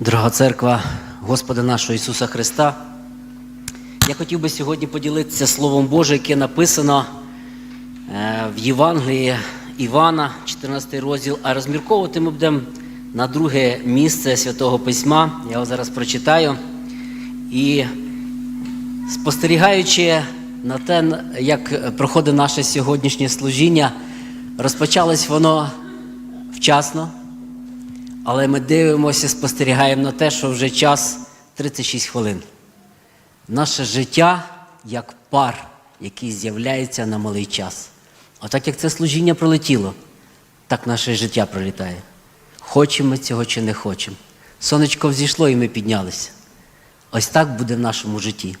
Дорога церква Господа нашого Ісуса Христа, я хотів би сьогодні поділитися Словом Божим, яке написано е, в Євангелії Івана, 14 розділ, а розмірковувати ми будемо на друге місце Святого Письма. Я його зараз прочитаю. І спостерігаючи на те, як проходить наше сьогоднішнє служіння, розпочалось воно вчасно. Але ми дивимося, спостерігаємо на те, що вже час 36 хвилин. Наше життя як пар, який з'являється на малий час. Отак як це служіння пролетіло, так наше життя пролітає. Хочемо ми цього чи не хочемо. Сонечко взійшло і ми піднялися. Ось так буде в нашому житті.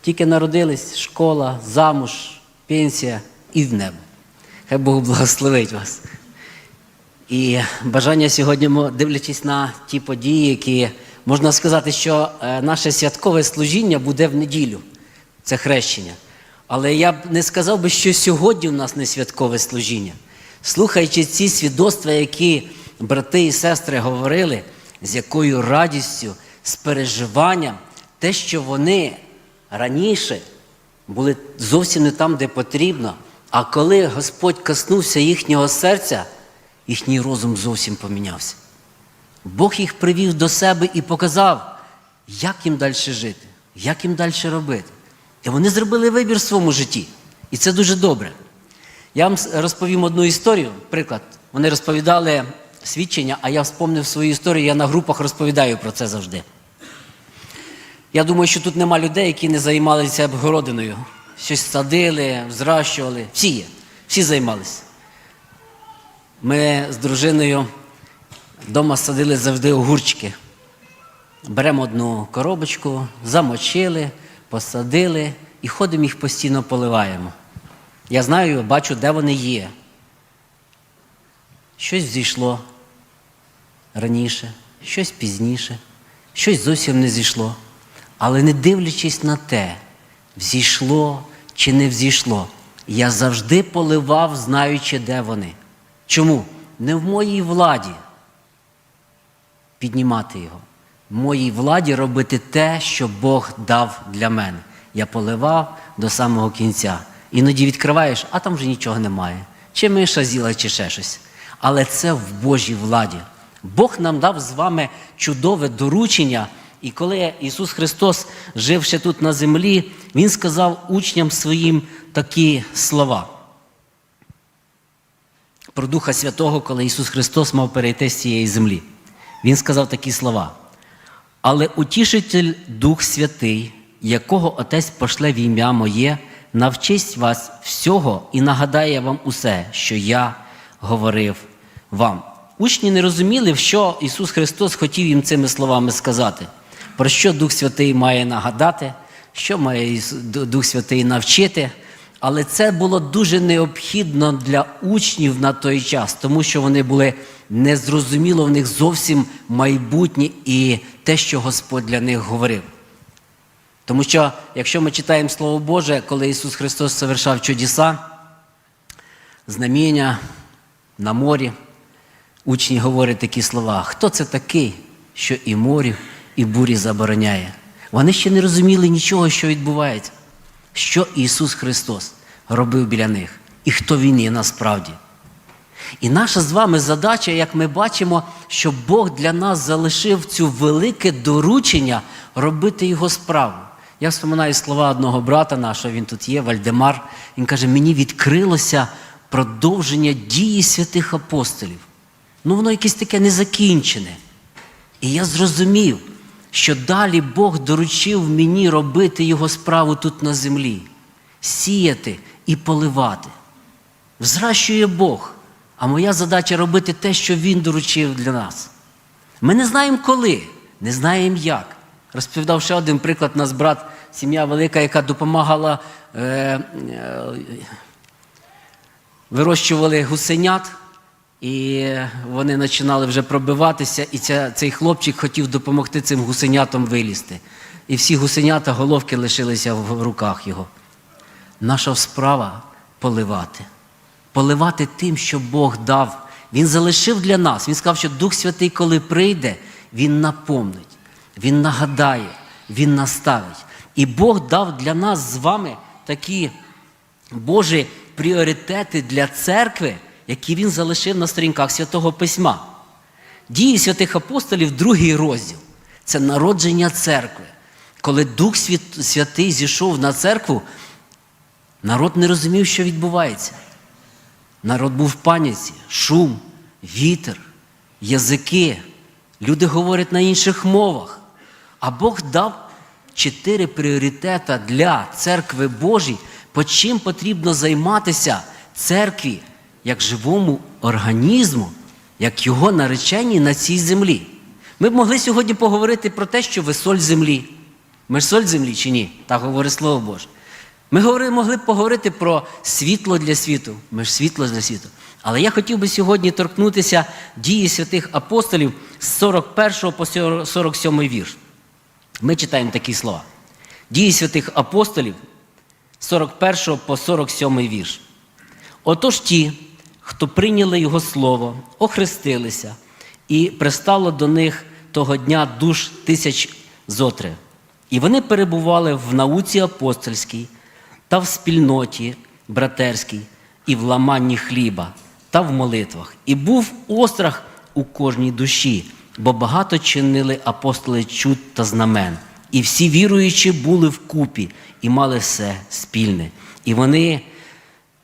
Тільки народились, школа, замуж, пенсія і в небо. Хай Бог благословить вас. І бажання сьогодні, дивлячись на ті події, які можна сказати, що е, наше святкове служіння буде в неділю, це хрещення. Але я б не сказав би, що сьогодні у нас не святкове служіння. Слухаючи ці свідоцтва, які брати і сестри говорили, з якою радістю, з переживанням, те, що вони раніше були зовсім не там, де потрібно. А коли Господь коснувся їхнього серця, їхній розум зовсім помінявся. Бог їх привів до себе і показав, як їм далі жити, як їм далі робити. І вони зробили вибір в своєму житті. І це дуже добре. Я вам розповім одну історію, приклад. Вони розповідали свідчення, а я вспомнив свою історію, я на групах розповідаю про це завжди. Я думаю, що тут нема людей, які не займалися обгородиною. Щось садили, зращували. Всі є, всі займалися. Ми з дружиною вдома садили завжди огурчики. Беремо одну коробочку, замочили, посадили і ходимо їх постійно поливаємо. Я знаю, бачу, де вони є. Щось зійшло раніше, щось пізніше, щось зовсім не зійшло. Але не дивлячись на те, взійшло чи не взійшло, я завжди поливав, знаючи, де вони. Чому? Не в моїй владі піднімати його. В моїй владі робити те, що Бог дав для мене. Я поливав до самого кінця. Іноді відкриваєш, а там вже нічого немає. Чи миша з'їла, чи ще щось. Але це в Божій владі. Бог нам дав з вами чудове доручення. І коли Ісус Христос жив ще тут на землі, Він сказав учням своїм такі слова про Духа Святого, коли Ісус Христос мав перейти з цієї землі. Він сказав такі слова. Але утішитель Дух Святий, якого Отець пошле в ім'я Моє, навчить вас всього і нагадає вам усе, що я говорив вам. Учні не розуміли, що Ісус Христос хотів їм цими словами сказати, про що Дух Святий має нагадати, що має Дух Святий навчити. Але це було дуже необхідно для учнів на той час, тому що вони були незрозуміло в них зовсім майбутнє і те, що Господь для них говорив. Тому що, якщо ми читаємо Слово Боже, коли Ісус Христос совершав чудеса, знаміння на морі, учні говорять такі слова: хто це такий, що і морю, і бурі забороняє? Вони ще не розуміли нічого, що відбувається, що Ісус Христос робив біля них і хто Він є насправді. І наша з вами задача, як ми бачимо, що Бог для нас залишив цю велике доручення робити його справу. Я вспоминаю слова одного брата нашого, він тут є, Вальдемар. Він каже: мені відкрилося продовження дії святих апостолів. Ну, воно якесь таке незакінчене. І я зрозумів, що далі Бог доручив мені робити його справу тут на землі, сіяти і поливати. Взращує Бог, а моя задача робити те, що Він доручив для нас. Ми не знаємо коли, не знаємо як. Розповідав ще один приклад, нас брат, сім'я велика, яка допомагала, е, е, вирощували гусенят, і вони починали вже пробиватися, і ця, цей хлопчик хотів допомогти цим гусенятам вилізти. І всі гусенята, головки лишилися в руках його. Наша справа поливати. Поливати тим, що Бог дав. Він залишив для нас. Він сказав, що Дух Святий, коли прийде, Він напомнить, Він нагадає, Він наставить. І Бог дав для нас з вами такі Божі пріоритети для церкви, які він залишив на сторінках Святого Письма. Дії святих апостолів, другий розділ це народження церкви. Коли Дух Святий зійшов на церкву, народ не розумів, що відбувається. Народ був в паніці, шум, вітер, язики. Люди говорять на інших мовах. А Бог дав чотири пріоритета для церкви Божій, по чим потрібно займатися церкві як живому організму, як його нареченні на цій землі. Ми б могли сьогодні поговорити про те, що ви соль землі. Ми ж соль землі чи ні? Так говорить Слово Боже. Ми говорили, могли б поговорити про світло для світу. Ми ж світло для світу. Але я хотів би сьогодні торкнутися дії святих апостолів з 41 по 47 вірш. Ми читаємо такі слова. Дії святих апостолів з 41 по 47 вірш. Отож ті, хто прийняли Його Слово, охрестилися, і пристало до них того дня душ тисяч зотри. І вони перебували в науці апостольській та в спільноті братерській, і в ламанні хліба, та в молитвах. І був острах у кожній душі, бо багато чинили апостоли чуд та знамен. І всі віруючі були вкупі і мали все спільне. І вони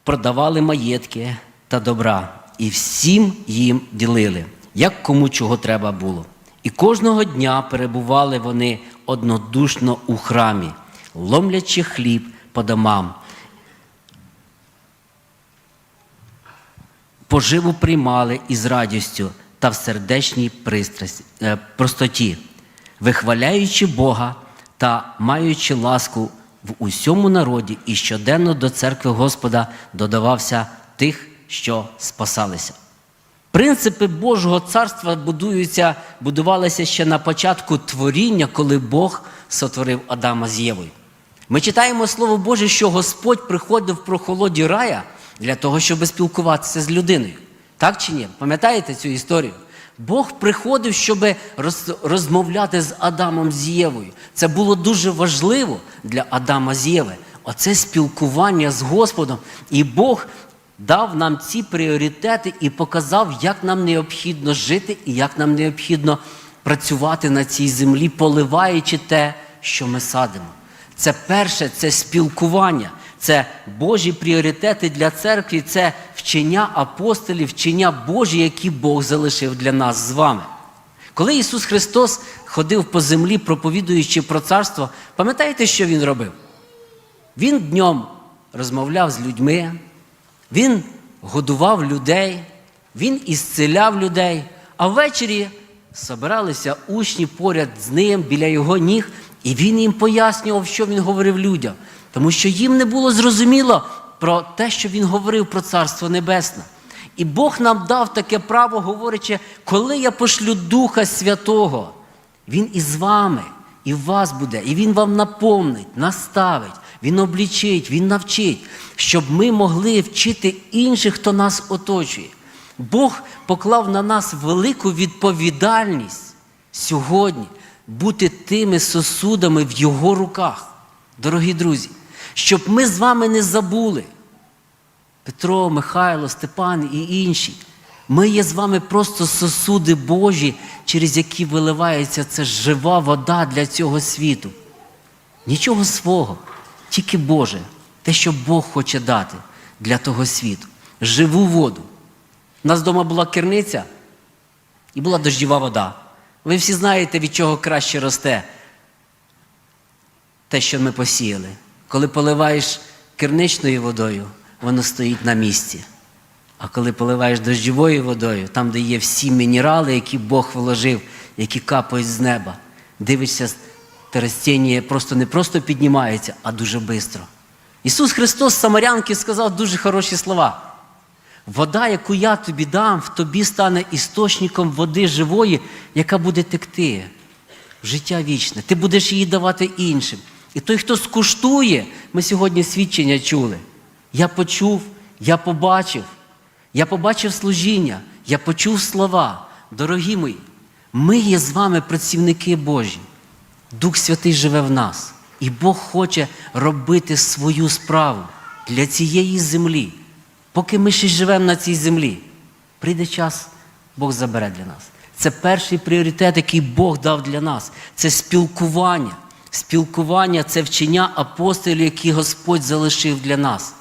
продавали маєтки та добра, і всім їм ділили, як кому чого треба було. І кожного дня перебували вони однодушно у храмі, ломлячи хліб по домам. Поживу приймали із радістю та в сердечній пристрасті, е, простоті, вихваляючи Бога та маючи ласку в усьому народі, і щоденно до церкви Господа додавався тих, що спасалися. Принципи Божого царства будуються, будувалися ще на початку творіння, коли Бог сотворив Адама з Євою. Ми читаємо Слово Боже, що Господь приходив в прохолоді рая для того, щоб спілкуватися з людиною. Так чи ні? Пам'ятаєте цю історію? Бог приходив, щоб роз- розмовляти з Адамом з Євою. Це було дуже важливо для Адама з Єви. Оце спілкування з Господом. І Бог дав нам ці пріоритети і показав, як нам необхідно жити і як нам необхідно працювати на цій землі, поливаючи те, що ми садимо. Це перше, це спілкування, це Божі пріоритети для церкви, це вчення апостолів, вчення Божі, які Бог залишив для нас з вами. Коли Ісус Христос ходив по землі, проповідуючи про царство, пам'ятаєте, що Він робив? Він днем розмовляв з людьми, він годував людей, він ісцеляв людей, а ввечері збиралися учні поряд з ним біля його ніг, і він їм пояснював, що він говорив людям, тому що їм не було зрозуміло про те, що він говорив про Царство Небесне. І Бог нам дав таке право, говорячи, коли я пошлю Духа Святого, Він із вами, і в вас буде, і Він вам наповнить, наставить, Він облічить, Він навчить, щоб ми могли вчити інших, хто нас оточує. Бог поклав на нас велику відповідальність сьогодні бути тими сосудами в Його руках, дорогі друзі, щоб ми з вами не забули. Петро, Михайло, Степан і інші. Ми є з вами просто сосуди Божі, через які виливається ця жива вода для цього світу. Нічого свого, тільки Боже, те, що Бог хоче дати для того світу. Живу воду. У нас вдома була керниця і була дощова вода. Ви всі знаєте, від чого краще росте те, що ми посіяли. Коли поливаєш керничною водою, воно стоїть на місці. А коли поливаєш дощовою водою, там, де є всі мінерали, які Бог вложив, які капають з неба, дивишся, те растіння просто не просто піднімається, а дуже швидко. Ісус Христос Самарянки сказав дуже хороші слова. Вода, яку я тобі дам, в тобі стане істочником води живої, яка буде текти в життя вічне. Ти будеш її давати іншим. І той, хто скуштує, ми сьогодні свідчення чули. Я почув, я побачив, я побачив служіння, я почув слова. Дорогі мої, Ми є з вами працівники Божі. Дух Святий живе в нас. І Бог хоче робити свою справу для цієї землі. Поки ми ще живемо на цій землі, прийде час, Бог забере для нас. Це перший пріоритет, який Бог дав для нас. Це спілкування. Спілкування це вчення апостолів, які Господь залишив для нас.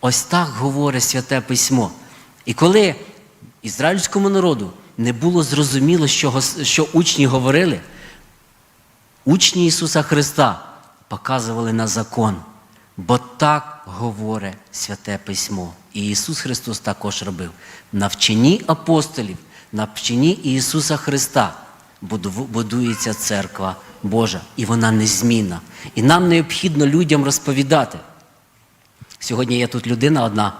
Ось так говорить Святе Письмо. І коли ізраїльському народу не було зрозуміло, що, що учні говорили, учні Ісуса Христа показували на закон, бо так говорить Святе Письмо. І Ісус Христос також робив. На вченні апостолів, на вченні Ісуса Христа будується церква Божа, і вона незмінна. І нам необхідно людям розповідати. Сьогодні є тут людина одна,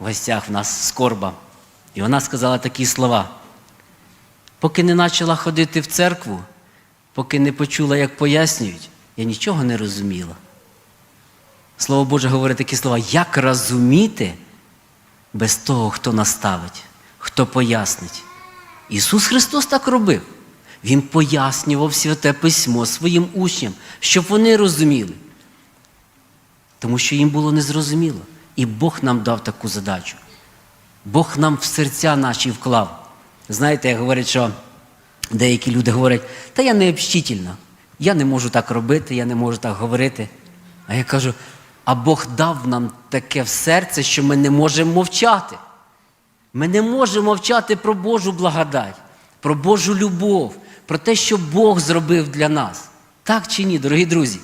в гостях в нас скорба. І вона сказала такі слова. Поки не почала ходити в церкву, поки не почула, як пояснюють, я нічого не розуміла. Слово Боже говорить такі слова, як розуміти без того, хто наставить, хто пояснить. Ісус Христос так робив. Він пояснював святе письмо своїм учням, щоб вони розуміли. Тому що їм було незрозуміло. І Бог нам дав таку задачу. Бог нам в серця наші вклав. Знаєте, як говорять, що деякі люди говорять, та я не общительна, я не можу так робити, я не можу так говорити. А я кажу, а Бог дав нам таке в серце, що ми не можемо мовчати. Ми не можемо мовчати про Божу благодать, про Божу любов, про те, що Бог зробив для нас. Так чи ні, дорогі друзі?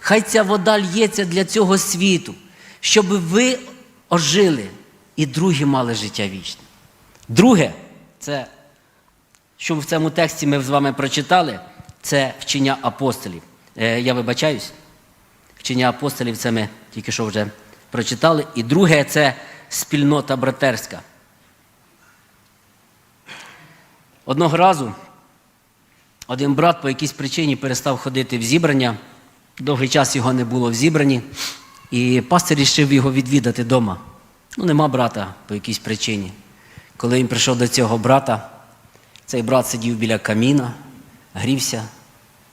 Хай ця вода лється для цього світу, щоб ви ожили і другі мали життя вічне. Друге, це, що в цьому тексті ми з вами прочитали, це вчення апостолів. Е, я вибачаюсь. Вчення апостолів це ми тільки що вже прочитали. І друге це спільнота братерська. Одного разу один брат по якійсь причині перестав ходити в зібрання. Довгий час його не було в зібранні, і пастир рішив його відвідати вдома. Ну, нема брата по якійсь причині. Коли він прийшов до цього брата, цей брат сидів біля каміна, грівся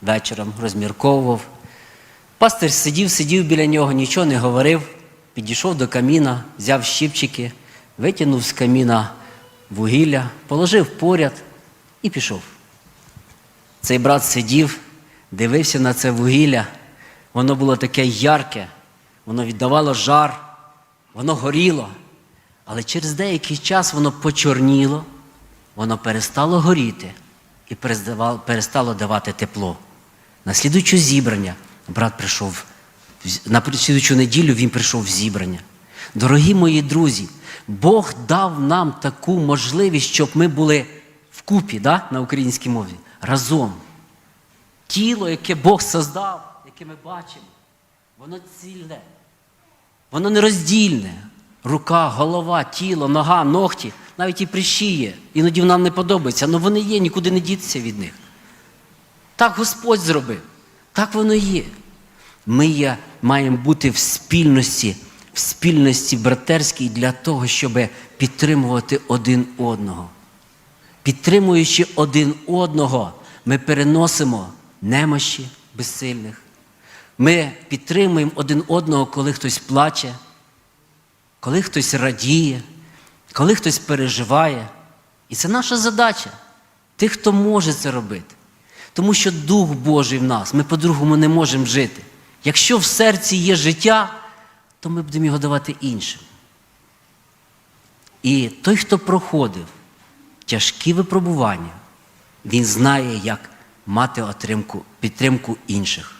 вечором, розмірковував. Пастир сидів, сидів біля нього, нічого не говорив, підійшов до каміна, взяв щипчики, витягнув з каміна вугілля, положив поряд і пішов. Цей брат сидів, дивився на це вугілля. Воно було таке ярке, воно віддавало жар, воно горіло. Але через деякий час воно почорніло, воно перестало горіти і перестало давати тепло. На слідуюче зібрання брат прийшов, на слідуючу неділю він прийшов в зібрання. Дорогі мої друзі, Бог дав нам таку можливість, щоб ми були вкупі да, на українській мові разом. Тіло, яке Бог создав, яке ми бачимо, воно цільне, воно нероздільне. Рука, голова, тіло, нога, ногті, навіть і прищі є. Іноді нам не подобається, але вони є, нікуди не дітися від них. Так Господь зробив. Так воно є. Ми є, маємо бути в спільності, в спільності братерській для того, щоб підтримувати один одного. Підтримуючи один одного, ми переносимо немощі безсильних. Ми підтримуємо один одного, коли хтось плаче, коли хтось радіє, коли хтось переживає. І це наша задача, тих, хто може це робити. Тому що Дух Божий в нас, ми по-другому не можемо жити. Якщо в серці є життя, то ми будемо його давати іншим. І той, хто проходив тяжкі випробування, він знає, як мати отримку, підтримку інших,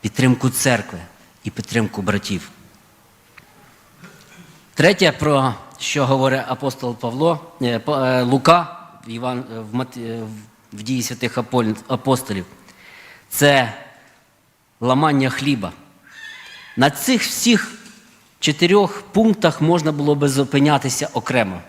підтримку церкви і підтримку братів. Третє, про що говорить апостол Павло, е, е, Лука Іван, е, в- в дії святих апостолів, це ламання хліба. На цих всіх чотирьох пунктах можна було би зупинятися окремо.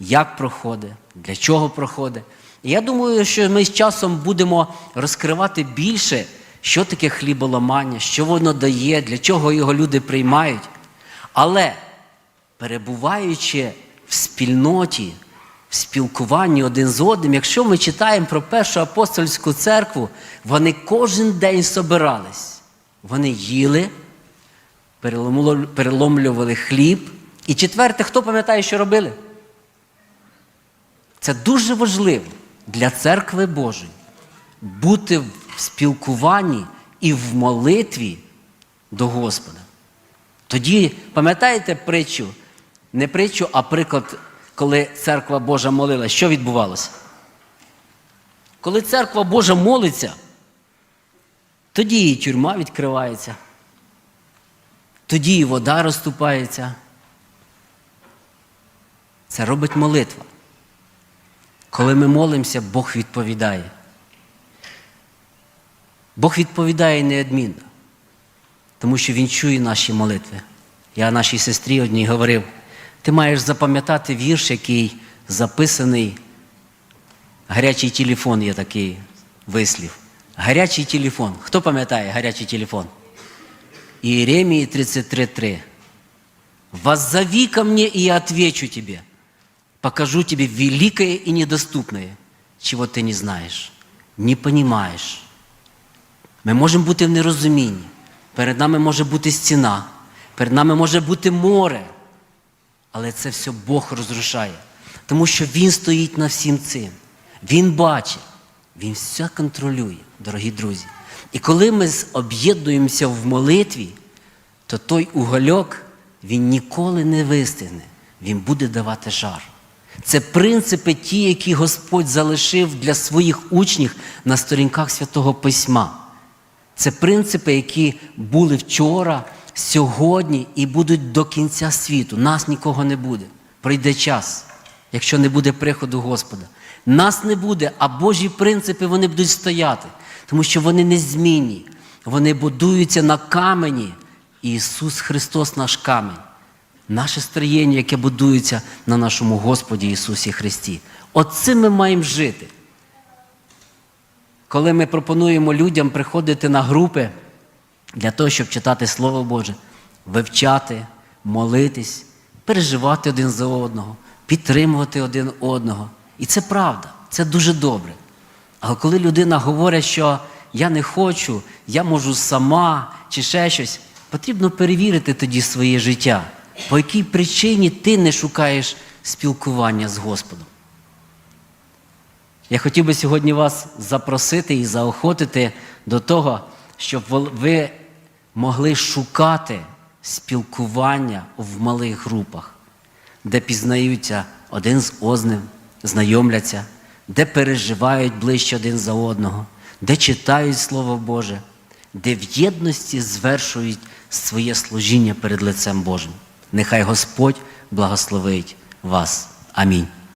Як проходить, для чого проходить. І я думаю, що ми з часом будемо розкривати більше, що таке хліболамання, що воно дає, для чого його люди приймають. Але перебуваючи в спільноті, в спілкуванні один з одним. Якщо ми читаємо про першу апостольську церкву, вони кожен день собирались. Вони їли, переломлювали хліб. І четверте, хто пам'ятає, що робили? Це дуже важливо для церкви Божої бути в спілкуванні і в молитві до Господа. Тоді, пам'ятаєте притчу? Не притчу, а приклад, коли церква Божа молилась, що відбувалося? Коли церква Божа молиться, тоді і тюрма відкривається, тоді і вода розступається. Це робить молитва. Коли ми молимося, Бог відповідає. Бог відповідає неодмінно, тому що Він чує наші молитви. Я нашій сестрі одній говорив: ти маєш запам'ятати вірш, який записаний. Гарячий телефон є такий вислів. Гарячий телефон. Хто пам'ятає гарячий телефон? Иеремии 33.3. «Воззови ко мне, и я отвечу тебе. Покажу тебе великое и недоступное, чего ты не знаешь, не понимаешь». Ми можемо бути в нерозумінні. Перед нами може бути стіна, перед нами може бути море. Але це все Бог розрушає. Тому що Він стоїть на всім цим. Він бачить, Він все контролює, дорогі друзі. І коли ми об'єднуємося в молитві, то той угольок він ніколи не вистигне, він буде давати жар. Це принципи ті, які Господь залишив для своїх учнів на сторінках Святого Письма. Це принципи, які були вчора, сьогодні і будуть до кінця світу. Нас нікого не буде. Прийде час, якщо не буде приходу Господа. Нас не буде, а Божі принципи вони будуть стояти, тому що вони незмінні. Вони будуються на камені. Ісус Христос наш камінь. Наше строєння, яке будується на нашому Господі Ісусі Христі. От цим ми маємо жити. Коли ми пропонуємо людям приходити на групи для того, щоб читати Слово Боже, вивчати, молитись, переживати один за одного, підтримувати один одного. І це правда, це дуже добре. Але коли людина говорить, що я не хочу, я можу сама чи ще щось, потрібно перевірити тоді своє життя, по якій причині ти не шукаєш спілкування з Господом. Я хотів би сьогодні вас запросити і заохотити до того, щоб ви могли шукати спілкування в малих групах, де пізнаються один з одним, знайомляться, де переживають ближче один за одного, де читають Слово Боже, де в єдності звершують своє служіння перед лицем Божим. Нехай Господь благословить вас. Амінь.